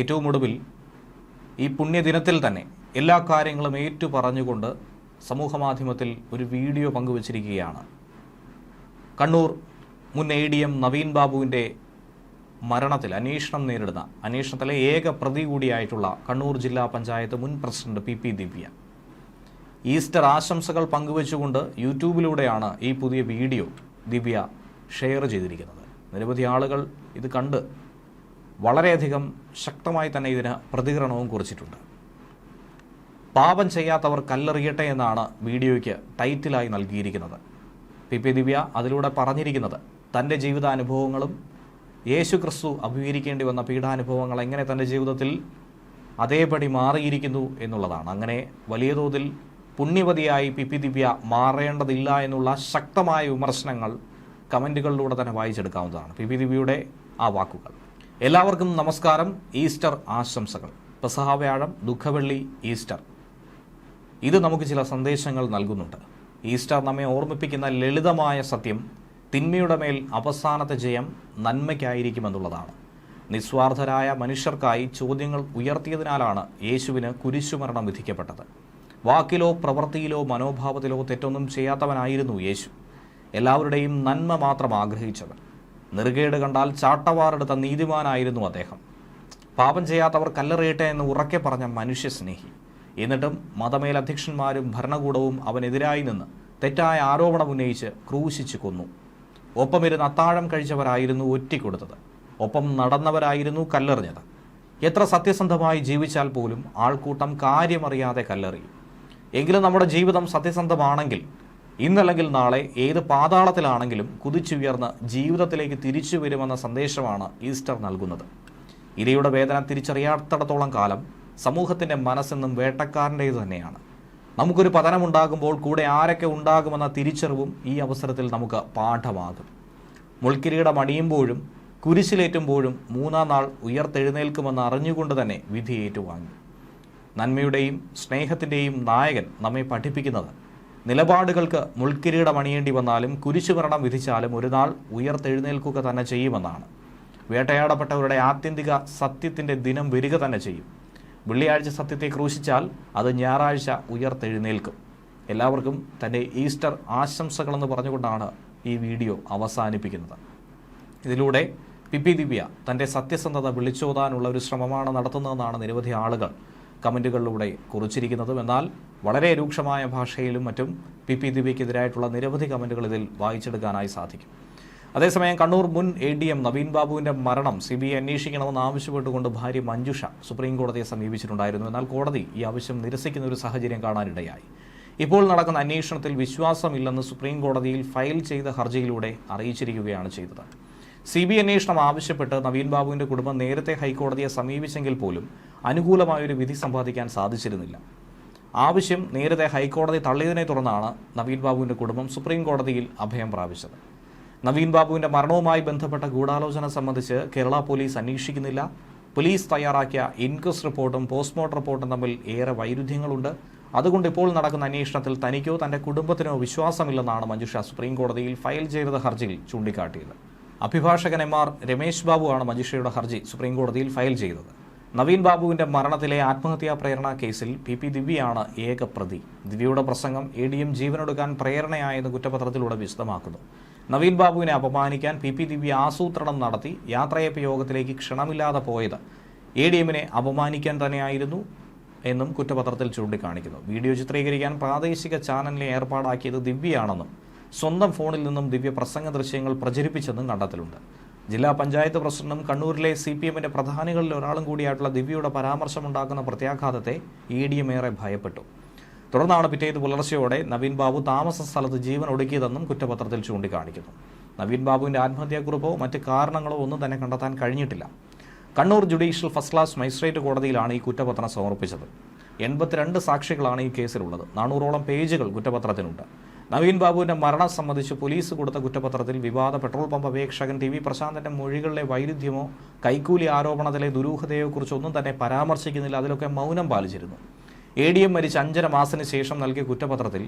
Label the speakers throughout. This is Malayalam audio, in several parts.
Speaker 1: ഏറ്റവും ഒടുവിൽ ഈ പുണ്യദിനത്തിൽ തന്നെ എല്ലാ കാര്യങ്ങളും ഏറ്റു പറഞ്ഞുകൊണ്ട് സമൂഹമാധ്യമത്തിൽ ഒരു വീഡിയോ പങ്കുവച്ചിരിക്കുകയാണ്. കണ്ണൂർ മുൻ എ ഡി എം നവീൻ ബാബുവിന്റെ മരണത്തിൽ അന്വേഷണം നേരിടുന്ന അന്വേഷണത്തിലെ ഏക പ്രതി കൂടിയായിട്ടുള്ള കണ്ണൂർ ജില്ലാ പഞ്ചായത്ത് മുൻ president P P Divya. Easter ആശംസകൾ പങ്കുവച്ചുകൊണ്ട് യൂട്യൂബിലൂടെയാണ് ഈ പുതിയ വീഡിയോ ദിവ്യ ഷെയർ ചെയ്തിരിക്കുന്നത്. നിരവധി ആളുകൾ ഇത് കണ്ട് വളരെയധികം ശക്തമായി തന്നെ ഇതിന് പ്രതികരണവും കുറിച്ചിട്ടുണ്ട്. പാപം ചെയ്യാത്തവർ കല്ലെറിയട്ടെ എന്നാണ് വീഡിയോയ്ക്ക് ടൈറ്റിലായി നൽകിയിരിക്കുന്നത്. പി പി ദിവ്യ അതിലൂടെ പറഞ്ഞിരിക്കുന്നത് തന്റെ ജീവിതാനുഭവങ്ങളും യേശു ക്രിസ്തു അഭിമുഖീകരിക്കേണ്ടി വന്ന പീഡാനുഭവങ്ങൾ എങ്ങനെ തന്റെ ജീവിതത്തിൽ അതേപടി മാറിയിരിക്കുന്നു എന്നുള്ളതാണ്. അങ്ങനെ വലിയ തോതിൽ പുണ്യവതിയായി പി പി ദിവ്യ മാറേണ്ടതില്ല എന്നുള്ള ശക്തമായ വിമർശനങ്ങൾ കമന്റുകളിലൂടെ തന്നെ വായിച്ചെടുക്കാവുന്നതാണ്. പി പി ദിവ്യയുടെ ആ വാക്കുകൾ. എല്ലാവർക്കും നമസ്കാരം. ഈസ്റ്റർ ആശംസകൾ. പ്രസഹാവ്യാഴം വ്യാഴം ദുഃഖവെള്ളി ഈസ്റ്റർ. ഇത് നമുക്ക് ചില സന്ദേശങ്ങൾ നൽകുന്നുണ്ട്. ഈസ്റ്റർ നമ്മെ ഓർമ്മിപ്പിക്കുന്ന ലളിതമായ സത്യം തിന്മയുടെ മേൽ അവസാനത്തെ ജയം നന്മയ്ക്കായിരിക്കുമെന്നുള്ളതാണ്. നിസ്വാർത്ഥരായ മനുഷ്യർക്കായി ചോദ്യങ്ങൾ ഉയർത്തിയതിനാലാണ് യേശുവിന് കുരിശുമരണം വിധിക്കപ്പെട്ടത്. വാക്കിലോ പ്രവൃത്തിയിലോ മനോഭാവത്തിലോ തെറ്റൊന്നും ചെയ്യാത്തവനായിരുന്നു യേശു. എല്ലാവരുടെയും നന്മ മാത്രം ആഗ്രഹിച്ചവൻ. നെറുകേട് കണ്ടാൽ ചാട്ടവാറെടുത്ത നീതിമാനായിരുന്നു അദ്ദേഹം. പാപം ചെയ്യാത്തവർ കല്ലെറിയട്ടെ എന്ന് ഉറക്കെ പറഞ്ഞ മനുഷ്യസ്നേഹി. എന്നിട്ടും മതമേലധ്യക്ഷന്മാരും ഭരണകൂടവും അവനെതിരായി നിന്ന് തെറ്റായ ആരോപണം ഉന്നയിച്ച് ക്രൂശിച്ചു കൊന്നു. ഒപ്പമിരുന്ന് അത്താഴം കഴിച്ചവരായിരുന്നു ഒറ്റിക്കൊടുത്തത്. ഒപ്പം നടന്നവരായിരുന്നു കല്ലെറിഞ്ഞത്. എത്ര സത്യസന്ധമായി ജീവിച്ചാൽ പോലും ആൾക്കൂട്ടം കാര്യമറിയാതെ കല്ലെറിയും. എങ്കിലും നമ്മുടെ ജീവിതം സത്യസന്ധമാണെങ്കിൽ ഇന്നല്ലെങ്കിൽ നാളെ ഏത് പാതാളത്തിലാണെങ്കിലും കുതിച്ചുയർന്ന് ജീവിതത്തിലേക്ക് തിരിച്ചു വരുമെന്ന സന്ദേശമാണ് ഈസ്റ്റർ നൽകുന്നത്. ഇരയുടെ വേദന തിരിച്ചറിയാത്തിടത്തോളം കാലം സമൂഹത്തിന്റെ മനസ്സെന്നും വേട്ടക്കാരന്റേത് തന്നെയാണ്. നമുക്കൊരു പതനമുണ്ടാകുമ്പോൾ കൂടെ ആരൊക്കെ ഉണ്ടാകുമെന്ന തിരിച്ചറിവും ഈ അവസരത്തിൽ നമുക്ക് പാഠമാകും. മുൾക്കിരീടം അണിയുമ്പോഴും കുരിശിലേറ്റുമ്പോഴും മൂന്നാം നാൾ ഉയർത്തെഴുന്നേൽക്കുമെന്ന് അറിഞ്ഞുകൊണ്ട് തന്നെ വിധി ഏറ്റുവാങ്ങി. നന്മയുടെയും സ്നേഹത്തിന്റെയും നായകൻ നമ്മെ പഠിപ്പിക്കുന്നത് നിലപാടുകൾക്ക് മുൾക്കിരീടം അണിയേണ്ടി വന്നാലും കുരിശുമരണം വിധിച്ചാലും ഒരു നാൾ ഉയർത്തെഴുന്നേൽക്കുക തന്നെ ചെയ്യുമെന്നാണ്. വേട്ടയാടപ്പെട്ടവരുടെ ആത്യന്തിക സത്യത്തിന്റെ ദിനം വരിക തന്നെ ചെയ്യും. വെള്ളിയാഴ്ച സത്യത്തെ ക്രൂശിച്ചാൽ അത് ഞായറാഴ്ച ഉയർത്തെഴുന്നേൽക്കും. എല്ലാവർക്കും തന്റെ ഈസ്റ്റർ ആശംസകളെന്ന് പറഞ്ഞുകൊണ്ടാണ് ഈ വീഡിയോ അവസാനിപ്പിക്കുന്നത്. ഇതിലൂടെ പി പി ദിവ്യ തന്റെ സത്യസന്ധത വിളിച്ചോതാനുള്ള ഒരു ശ്രമമാണ് നടത്തുന്നതെന്നാണ് നിരവധി ആളുകൾ കമന്റുകളിലൂടെ കുറിച്ചിരിക്കുന്നതും. എന്നാൽ വളരെ രൂക്ഷമായ ഭാഷയിലും മറ്റും പി പി ദിവ്യക്കെതിരായിട്ടുള്ള നിരവധി കമന്റുകൾ ഇതിൽ വായിച്ചെടുക്കാനായി സാധിക്കും. അതേസമയം കണ്ണൂർ മുൻ എ ഡി എം നവീൻ ബാബുവിന്റെ മരണം സി ബി ഐ അന്വേഷിക്കണമെന്ന് ആവശ്യപ്പെട്ടുകൊണ്ട് ഭാര്യ മഞ്ജുഷ സുപ്രീം കോടതിയെ സമീപിച്ചിട്ടുണ്ടായിരുന്നു. എന്നാൽ കോടതി ഈ ആവശ്യം നിരസിക്കുന്ന ഒരു സാഹചര്യം കാണാനിടയായി. ഇപ്പോൾ നടക്കുന്ന അന്വേഷണത്തിൽ വിശ്വാസമില്ലെന്ന് സുപ്രീം കോടതിയിൽ ഫയൽ ചെയ്ത ഹർജിയിലൂടെ അറിയിച്ചിരിക്കുകയാണ് ചെയ്തത്. സി ബി അന്വേഷണം ആവശ്യപ്പെട്ട് നവീൻ ബാബുവിന്റെ കുടുംബം നേരത്തെ ഹൈക്കോടതിയെ സമീപിച്ചെങ്കിൽ പോലും അനുകൂലമായൊരു വിധി സമ്പാദിക്കാൻ സാധിച്ചിരുന്നില്ല. ആവശ്യം നേരത്തെ ഹൈക്കോടതി തള്ളിയതിനെ തുടർന്നാണ് നവീൻ ബാബുവിന്റെ കുടുംബം സുപ്രീം കോടതിയിൽ അഭയം പ്രാപിച്ചത്. നവീൻ ബാബുവിന്റെ മരണവുമായി ബന്ധപ്പെട്ട ഗൂഢാലോചന സംബന്ധിച്ച് കേരള പോലീസ് അന്വേഷിക്കുന്നില്ല. പോലീസ് തയ്യാറാക്കിയ ഇൻക്വസ്റ്റ് റിപ്പോർട്ടും പോസ്റ്റ്മോർട്ടം റിപ്പോർട്ടും തമ്മിൽ ഏറെ വൈരുദ്ധ്യങ്ങളുണ്ട്. അതുകൊണ്ട് ഇപ്പോൾ നടക്കുന്ന അന്വേഷണത്തിൽ തനിക്കോ തന്റെ കുടുംബത്തിനോ വിശ്വാസമില്ലെന്നാണ് മഞ്ജുഷ സുപ്രീം കോടതിയിൽ ഫയൽ ചെയ്ത ഹർജിയിൽ ചൂണ്ടിക്കാട്ടിയത്. അഭിഭാഷകൻ എം ആർ രമേശ് ബാബുവാണ് മഞ്ജുഷയുടെ ഹർജി സുപ്രീം കോടതിയിൽ ഫയൽ ചെയ്തത്. നവീൻ ബാബുവിന്റെ മരണത്തിലെ ആത്മഹത്യാ പ്രേരണ കേസിൽ പി പി ദിവ്യയാണ് ഏക പ്രതി. ദിവ്യയുടെ പ്രസംഗം എ ഡി എം ജീവനൊടുക്കാൻ പ്രേരണയായെന്ന് കുറ്റപത്രത്തിലൂടെ വിശദമാക്കുന്നു. നവീൻ ബാബുവിനെ അപമാനിക്കാൻ പി പി ദിവ്യ ആസൂത്രണം നടത്തി യാത്രയപ്പ് യോഗത്തിലേക്ക് ക്ഷണമില്ലാതെ പോയത് എ ഡി എമ്മിനെ അപമാനിക്കാൻ തന്നെയായിരുന്നു എന്നും കുറ്റപത്രത്തിൽ ചൂണ്ടിക്കാണിക്കുന്നു. വീഡിയോ ചിത്രീകരിക്കാൻ പ്രാദേശിക ചാനലിനെ ഏർപ്പാടാക്കിയത് ദിവ്യയാണെന്നും സ്വന്തം ഫോണിൽ നിന്നും ദിവ്യ പ്രസംഗ ദൃശ്യങ്ങൾ പ്രചരിപ്പിച്ചെന്നും കണ്ടെത്തലുണ്ട്. ജില്ലാ പഞ്ചായത്ത് പ്രസിഡന്റും കണ്ണൂരിലെ സി പി എമ്മിന്റെ പ്രധാനികളിൽ ഒരാളും കൂടിയായിട്ടുള്ള ദിവ്യയുടെ പരാമർശമുണ്ടാക്കുന്ന പ്രത്യാഘാതത്തെ ഇ ഡി എം ഏറെ ഭയപ്പെട്ടു. തുടർന്നാണ് പിറ്റേത് പുലർച്ചെയോടെ നവീൻ ബാബു താമസ സ്ഥലത്ത് ജീവൻ ഒടുക്കിയതെന്നും കുറ്റപത്രത്തിൽ ചൂണ്ടിക്കാണിക്കുന്നു. നവീൻ ബാബുവിന്റെ ആത്മഹത്യാക്കുറിപ്പോ മറ്റ് കാരണങ്ങളോ ഒന്നും തന്നെ കണ്ടെത്താൻ കഴിഞ്ഞിട്ടില്ല. Kannur judicial first class magistrate കോടതിയിലാണ് ഈ കുറ്റപത്രം സമർപ്പിച്ചത്. എൺപത്തിരണ്ട് സാക്ഷികളാണ് ഈ കേസിലുള്ളത്. നാനൂറോളം പേജുകൾ കുറ്റപത്രത്തിനുണ്ട്. നവീൻ ബാബുവിന്റെ മരണം സംബന്ധിച്ച് പോലീസ് കൊടുത്ത കുറ്റപത്രത്തിൽ വിവാദ പെട്രോൾ പമ്പ് അപേക്ഷകൻ ടി വി പ്രശാന്തന്റെ മൊഴികളിലെ വൈരുദ്ധ്യമോ കൈക്കൂലി ആരോപണത്തിലെ ദുരൂഹതയോ കുറിച്ചൊന്നും തന്നെ പരാമർശിക്കുന്നില്ല. അതിലൊക്കെ മൗനം പാലിച്ചിരുന്നു. എ ഡി എം മരിച്ച അഞ്ചര മാസത്തിന് ശേഷം നൽകിയ കുറ്റപത്രത്തിൽ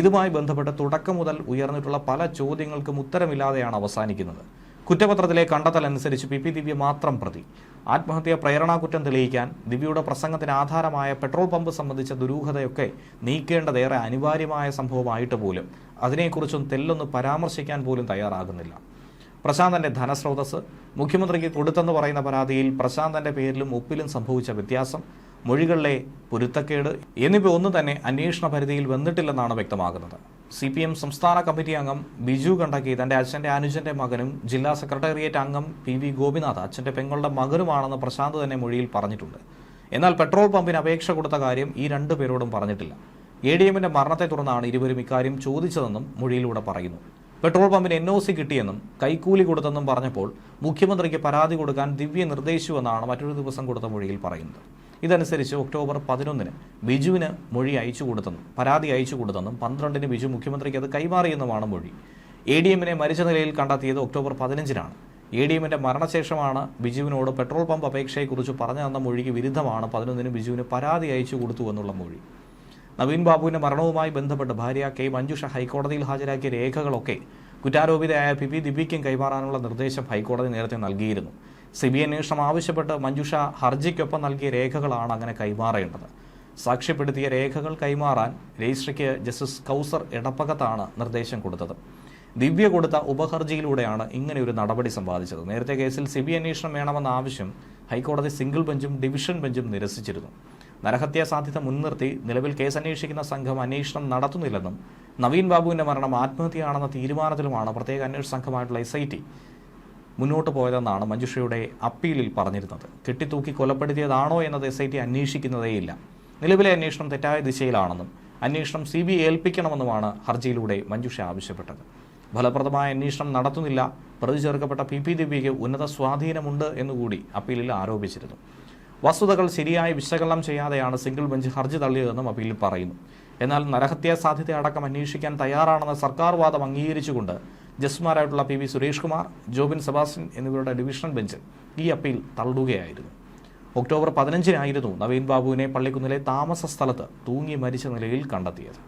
Speaker 1: ഇതുമായി ബന്ധപ്പെട്ട് തുടക്കം മുതൽ ഉയർന്നിട്ടുള്ള പല ചോദ്യങ്ങൾക്കും ഉത്തരമില്ലാതെയാണ് അവസാനിക്കുന്നത്. കുറ്റപത്രത്തിലെ കണ്ടെത്തൽ അനുസരിച്ച് പി പി ദിവ്യ മാത്രം പ്രതി. ആത്മഹത്യാ പ്രേരണാകുറ്റം തെളിയിക്കാൻ ദിവ്യയുടെ പ്രസംഗത്തിന് ആധാരമായ പെട്രോൾ പമ്പ് സംബന്ധിച്ച ദുരൂഹതയൊക്കെ നീക്കേണ്ടതേറെ അനിവാര്യമായ സംഭവമായിട്ട് പോലും അതിനെക്കുറിച്ചും തെല്ലൊന്ന് പരാമർശിക്കാൻ പോലും തയ്യാറാകുന്നില്ല. പ്രശാന്തന്റെ ധനസ്രോതസ് മുഖ്യമന്ത്രിക്ക് കൊടുത്തെന്ന് പറയുന്ന പരാതിയിൽ പ്രശാന്തന്റെ പേരിലും ഒപ്പിലും സംഭവിച്ച വ്യത്യാസം മൊഴികളിലെ പൊരുത്തക്കേട് എന്നിവ ഒന്നും തന്നെ അന്വേഷണ പരിധിയിൽ വന്നിട്ടില്ലെന്നാണ് വ്യക്തമാകുന്നത്. സി പി എം സംസ്ഥാന കമ്മിറ്റി അംഗം ബിജു കണ്ടക്കി തന്റെ അച്ഛന്റെ അനുജന്റെ മകനും ജില്ലാ സെക്രട്ടേറിയറ്റ് അംഗം പി വി ഗോപിനാഥ് അച്ഛന്റെ പെങ്ങളുടെ മകനുമാണെന്ന് പ്രശാന്ത് തന്നെ മൊഴിയിൽ പറഞ്ഞിട്ടുണ്ട്. എന്നാൽ പെട്രോൾ പമ്പിന് അപേക്ഷ കൊടുത്ത കാര്യം ഈ രണ്ടു പേരോടും പറഞ്ഞിട്ടില്ല. എ ഡി എമ്മിന്റെ മരണത്തെ തുടർന്നാണ് ഇരുവരും ഇക്കാര്യം ചോദിച്ചതെന്നും മൊഴിയിലൂടെ പറയുന്നു. പെട്രോൾ പമ്പിന് എൻ ഒ സി കിട്ടിയെന്നും കൈക്കൂലി കൊടുത്തെന്നും പറഞ്ഞപ്പോൾ മുഖ്യമന്ത്രിക്ക് പരാതി കൊടുക്കാൻ ദിവ്യ നിർദ്ദേശിച്ചുവെന്നാണ് മറ്റൊരു ദിവസം കൊടുത്ത മൊഴിയിൽ പറയുന്നത്. ഇതനുസരിച്ച് ഒക്ടോബർ പതിനൊന്നിന് ബിജുവിന് മൊഴി അയച്ചു കൊടുത്തെന്നും പരാതി അയച്ചു കൊടുത്തെന്നും പന്ത്രണ്ടിന് ബിജു മുഖ്യമന്ത്രിക്ക് അത് കൈമാറിയെന്നുമാണ് മൊഴി. എ ഡി എമ്മിനെ മരിച്ച നിലയിൽ കണ്ടെത്തിയത് ഒക്ടോബർ പതിനഞ്ചിനാണ്. എ ഡി എമ്മിന്റെ മരണശേഷമാണ് ബിജുവിനോട് പെട്രോൾ പമ്പ് അപേക്ഷയെക്കുറിച്ച് പറഞ്ഞു തന്ന മൊഴിക്ക് വിരുദ്ധമാണ് പതിനൊന്നിന് ബിജുവിന് പരാതി അയച്ചു കൊടുത്തു എന്നുള്ള മൊഴി. നവീൻ ബാബുവിന്റെ മരണവുമായി ബന്ധപ്പെട്ട് ഭാര്യ കെ മഞ്ജുഷ ഹൈക്കോടതിയിൽ ഹാജരാക്കിയ രേഖകളൊക്കെ കുറ്റാരോപിതയായ പി പി ദിപിക്കും കൈമാറാനുള്ള നിർദ്ദേശം ഹൈക്കോടതി നേരത്തെ നൽകിയിരുന്നു. സി ബി അന്വേഷണം ആവശ്യപ്പെട്ട് മഞ്ജുഷ ഹർജിക്കൊപ്പം നൽകിയ രേഖകളാണ് അങ്ങനെ കൈമാറേണ്ടത്. സാക്ഷ്യപ്പെടുത്തിയ രേഖകൾ കൈമാറാൻ രജിസ്ട്രിക്ക് ജസ്റ്റിസ് കൗസർ എടപ്പകത്താണ് നിർദ്ദേശം കൊടുത്തത്. ദിവ്യ കൊടുത്ത ഉപഹർജിയിലൂടെയാണ് ഇങ്ങനെ ഒരു നടപടി സമ്പാദിച്ചത്. നേരത്തെ കേസിൽ സി ബി അന്വേഷണം വേണമെന്ന ആവശ്യം ഹൈക്കോടതി സിംഗിൾ ബെഞ്ചും ഡിവിഷൻ ബെഞ്ചും നിരസിച്ചിരുന്നു. നരഹത്യാ സാധ്യത മുൻനിർത്തി നിലവിൽ കേസ് അന്വേഷിക്കുന്ന സംഘം അന്വേഷണം നടത്തുന്നില്ലെന്നും നവീൻ ബാബുവിന്റെ മരണം ആത്മഹത്യയാണെന്ന തീരുമാനത്തിലുമാണ് പ്രത്യേക അന്വേഷണ സംഘമായിട്ടുള്ള എസ് മുന്നോട്ട് പോയതെന്നാണ് മഞ്ജുഷയുടെ അപ്പീലിൽ പറഞ്ഞിരുന്നത്. കെട്ടിത്തൂക്കി കൊലപ്പെടുത്തിയതാണോ എന്നത് എസ് ഐ ടി അന്വേഷിക്കുന്നതേയില്ല. നിലവിലെ അന്വേഷണം തെറ്റായ ദിശയിലാണെന്നും അന്വേഷണം സി ബി ഏൽപ്പിക്കണമെന്നുമാണ് ഹർജിയിലൂടെ മഞ്ജുഷ ആവശ്യപ്പെട്ടത്. ഫലപ്രദമായ അന്വേഷണം നടത്തുന്നില്ല. പ്രതി ചേർക്കപ്പെട്ട പി പി ദിവ്യയ്ക്ക് ഉന്നത സ്വാധീനമുണ്ട് എന്നുകൂടി അപ്പീലിൽ ആരോപിച്ചിരുന്നു. വസ്തുതകൾ ശരിയായി വിശകലനം ചെയ്യാതെയാണ് സിംഗിൾ ബെഞ്ച് ഹർജി തള്ളിയതെന്നും അപ്പീലിൽ പറയുന്നു. എന്നാൽ നരഹത്യാ സാധ്യത അടക്കം അന്വേഷിക്കാൻ തയ്യാറാണെന്ന സർക്കാർ വാദം അംഗീകരിച്ചുകൊണ്ട് ജസ്റ്റിസുമാരായിട്ടുള്ള P V Suresh Kumar Jobin Sebastian എന്നിവരുടെ ഡിവിഷണൽ ബെഞ്ച് ഈ അപ്പീൽ തള്ളുകയായിരുന്നു. ഒക്ടോബർ പതിനഞ്ചിനായിരുന്നു നവീൻ ബാബുവിനെ പള്ളിക്കുന്നിലെ താമസ സ്ഥലത്ത് തൂങ്ങി മരിച്ച നിലയിൽ കണ്ടെത്തിയത്.